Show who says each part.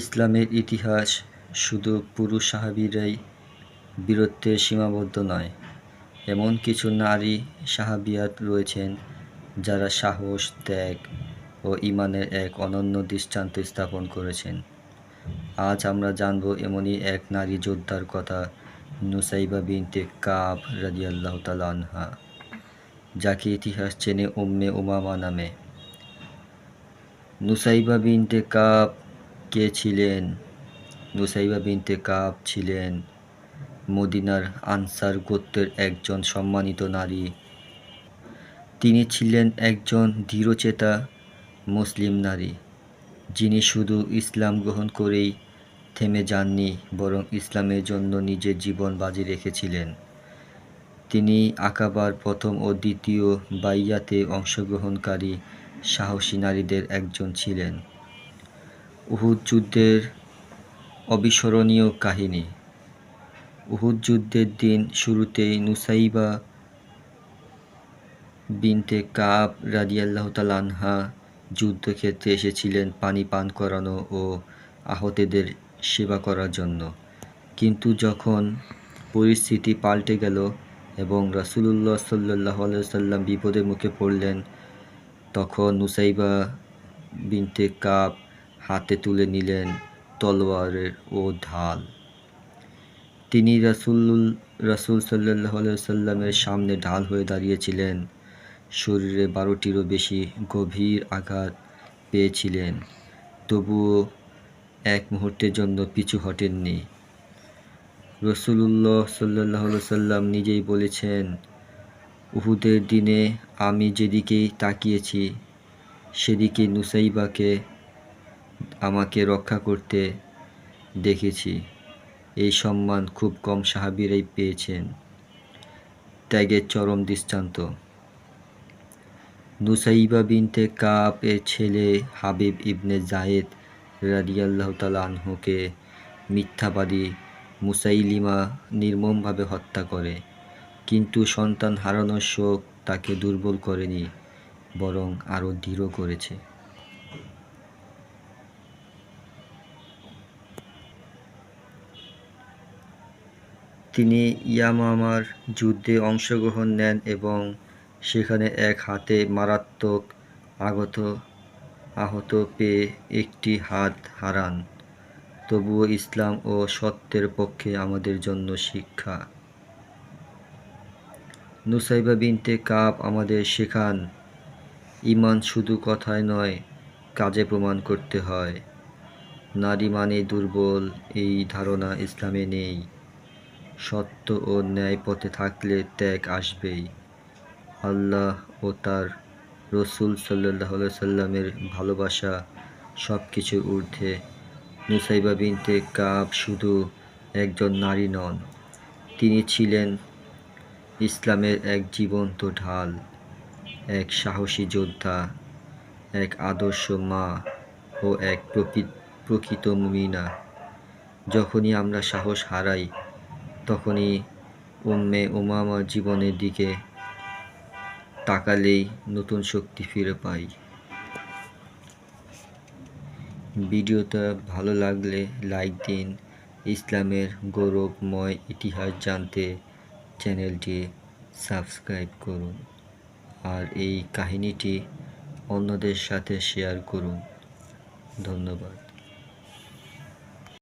Speaker 1: ইসলামের ইতিহাস শুধু পুরুষ সাহাবীরাই বীরত্বে সীমাবদ্ধ নয়, এমন কিছু নারী সাহাবিয়াত রয়েছেন যারা সাহস, ত্যাগ ও ইমানের এক অনন্য দৃষ্টান্ত স্থাপন করেছেন। আজ আমরা জানব এমনই এক নারী যোদ্ধার কথা নুসাইবা বিনতে কাব রাজিয়াল্লাহ আনহা, যাকে ইতিহাস চেনে উম্মে উমামা নামে। নুসাইবা বিনতে কাব কে ছিলেন? নুসাইবা বিনতে কাব ছিলেন। মদিনার আনসার গোত্রের একজন সম্মানিত নারী। তিনি ছিলেন একজন দৃঢ়চেতা মুসলিম নারী, যিনি শুধু ইসলাম গ্রহণ করেই থেমে যাননি, বরং ইসলামের জন্য নিজের জীবন বাজি রেখেছিলেন। তিনি আকাবার প্রথম ও দ্বিতীয় বাইয়াতে অংশগ্রহণকারী সাহসী নারীদের একজন ছিলেন। উহুদ যুদ্ধের অবিস্মরণীয় কাহিনী। উহুদ যুদ্ধের দিন শুরুতেই নুসাইবা বিনতে কাব রাদিয়াল্লাহ তালানহা যুদ্ধক্ষেত্রে এসেছিলেন পানি পান করানো ও আহতদের সেবা করার জন্য। কিন্তু যখন পরিস্থিতি পাল্টে গেল এবং রাসুলুল্লাহ সাল্লাহ সাল্লাম বিপদের মুখে পড়লেন, তখন নুসাইবা বিনতে কাব হাতে তুলে নিলেন তলোয়ারের ও ঢাল। তিনি রাসুল রাসুল সাল্লাহ সাল্লামের সামনে ঢাল হয়ে দাঁড়িয়েছিলেন। শরীরে বারোটিরও বেশি গভীর আঘাত পেয়েছিলেন। তবুও এক মুহূর্তের জন্য পিছু হটেননি। রসুল্লাহ সাল্লাহ সাল্লাম নিজেই বলেছেন, উহুদের দিনে আমি যেদিকেই তাকিয়েছি, সেদিকে নুসাইবাকে আমাকে রক্ষা করতে দেখেছি। এই সম্মান খুব কম সাহাবিরাই পেয়েছেন। ত্যাগের চরম দৃষ্টান্ত। নুসাইবা বিনতে কাপ এর ছেলে হাবিব ইবনে জায়েদ রাদিয়াল্লাহ তালা আনহুকে মিথ্যাবাদী মুসাইলিমা নির্মমভাবে হত্যা করে। কিন্তু সন্তান হারানোর শোক তাকে দুর্বল করেনি, বরং আরও দৃঢ় করেছে। তিনি ইয়ামামার যুদ্ধে অংশগ্রহণ নেন এবং সেখানে এক হাতে মারাত্মক আগত, আহত পেয়ে একটি হাত হারান। তবুও ইসলাম ও সত্যের পক্ষে আমাদের জন্য শিক্ষা। নুসাইবা বিনতে কাপ আমাদের শেখান, ইমান শুধু কথায় নয়, কাজে প্রমাণ করতে হয়। নারী মানে দুর্বল, এই ধারণা ইসলামে নেই। সত্য ও ন্যায় পথে থাকলে ত্যাগ আসবেই। আল্লাহ ও তার রসুল সাল্লাহ সাল্লামের ভালোবাসা সব কিছুর ঊর্ধ্বে। নুসাইবা বিনতে কাব শুধু একজন নারী নন, তিনি ছিলেন ইসলামের এক জীবন্ত ঢাল, এক সাহসী যোদ্ধা, এক আদর্শ মা ও এক প্রকৃত মুমিনা। যখনই আমরা সাহস হারাই তখনই উম্মে উমামা জীবনের দিকে তাকালেই নতুন শক্তি ফিরে পাই ভিডিওটা ভালো লাগলে লাইক দিন। ইসলামের গৌরবময় ইতিহাস জানতে চ্যানেলটি সাবস্ক্রাইব করুন আর এই কাহিনীটি অন্যদের সাথে শেয়ার করুন। ধন্যবাদ।